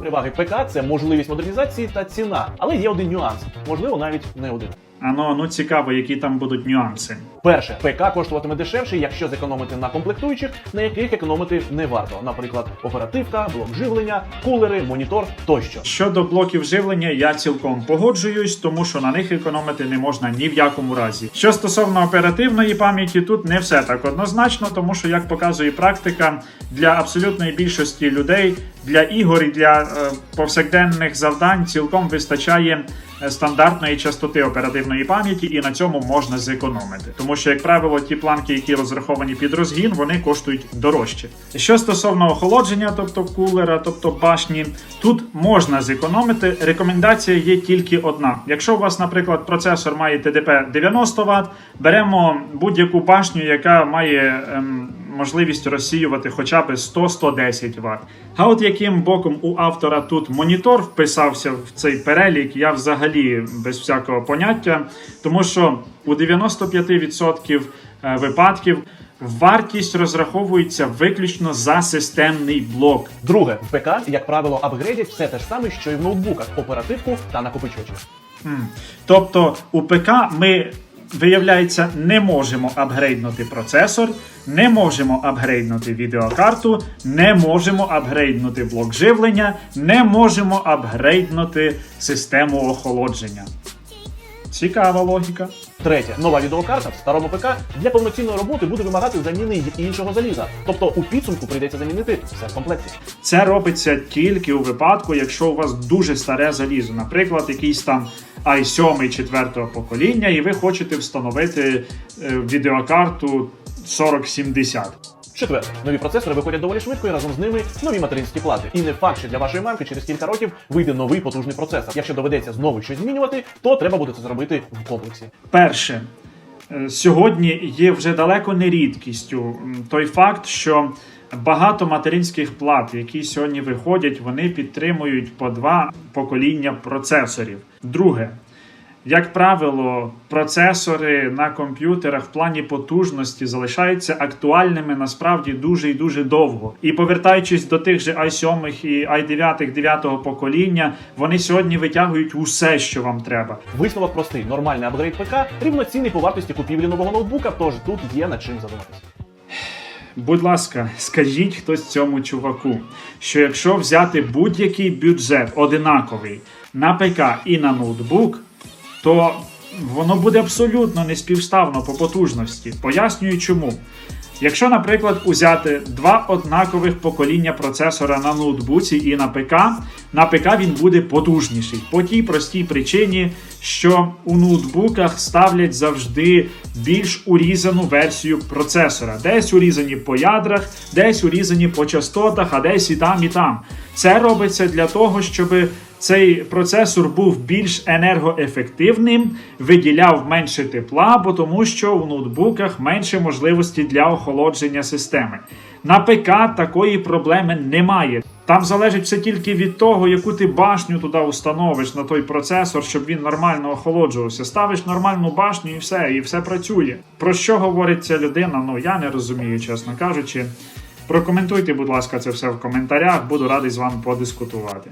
Переваги ПК це можливість модернізації та ціна, але є один нюанс, можливо, навіть не один. Ано, ну цікаво, які там будуть нюанси. Перше, ПК коштуватиме дешевше, якщо зекономити на комплектуючих, на яких економити не варто. Наприклад, оперативка, блок живлення, кулери, монітор тощо. Щодо блоків живлення, я цілком погоджуюсь, тому що на них економити не можна ні в якому разі. Що стосовно оперативної пам'яті, тут не все так однозначно, тому що, як показує практика, для абсолютної більшості людей, для ігор і для е, повсякденних завдань цілком вистачає стандартної частоти оперативної пам'яті, і на цьому можна зекономити. Тому що, як правило, ті планки, які розраховані під розгін, вони коштують дорожче. Що стосовно охолодження, тобто кулера, тобто башні, тут можна зекономити. Рекомендація є тільки одна. Якщо у вас, наприклад, процесор має ТДП 90 Вт, беремо будь-яку башню, яка має ем, можливість розсіювати хоча б 100-110 Вт. А от яким боком у автора тут монітор вписався в цей перелік, я взагалі без всякого поняття, тому що у 95% е, випадків вартість розраховується виключно за системний блок. Друге, в ПК, як правило, апгрейдять все те ж саме, що і в ноутбуках: оперативку та накопичувачі. Тобто у ПК ми, виявляється, не можемо апгрейднути процесор, не можемо апгрейднути відеокарту, не можемо апгрейднути блок живлення, не можемо апгрейднути систему охолодження. Цікава логіка. Третє, нова відеокарта в старому ПК для повноцінної роботи буде вимагати заміни іншого заліза. Тобто у підсумку прийдеться замінити все в комплекті. Це робиться тільки у випадку, якщо у вас дуже старе залізо, наприклад, якийсь там i7 четвертого покоління, і ви хочете встановити е, відеокарту 4070. Четверте, нові процесори виходять доволі швидко і разом з ними нові материнські плати. І не факт, що для вашої мамки через кілька років вийде новий потужний процесор. Якщо доведеться знову щось змінювати, то треба буде це зробити в комплексі. Перше, е, сьогодні є вже далеко не рідкістю той факт, що багато материнських плат, які сьогодні виходять, вони підтримують по два покоління процесорів. Друге. Як правило, процесори на комп'ютерах в плані потужності залишаються актуальними насправді дуже і дуже довго. І повертаючись до тих же i7 і i9 9 покоління, вони сьогодні витягують усе, що вам треба. Висновок простий: нормальний апгрейд ПК рівноцінний по вартості купівлі нового ноутбука, тож тут є над чим задуматися. Будь ласка, скажіть хтось цьому чуваку, що якщо взяти будь-який бюджет одинаковий на ПК і на ноутбук, то воно буде абсолютно неспівставно по потужності. Пояснюю чому. Якщо, наприклад, узяти два однакових покоління процесора на ноутбуці і на ПК, на ПК він буде потужніший. По тій простій причині, що у ноутбуках ставлять завжди більш урізану версію процесора. Десь урізані по ядрах, десь урізані по частотах, а десь і там, і там. Це робиться для того, щоб цей процесор був більш енергоефективним, виділяв менше тепла, бо тому що у ноутбуках менше можливості для охолодження системи. На ПК такої проблеми немає. Там залежить все тільки від того, яку ти башню туди установиш на той процесор, щоб він нормально охолоджувався. Ставиш нормальну башню і все, і все працює. Про що говорить ця людина? Ну я не розумію, чесно кажучи. Прокоментуйте, будь ласка, це все в коментарях. Буду радий з вами подискутувати.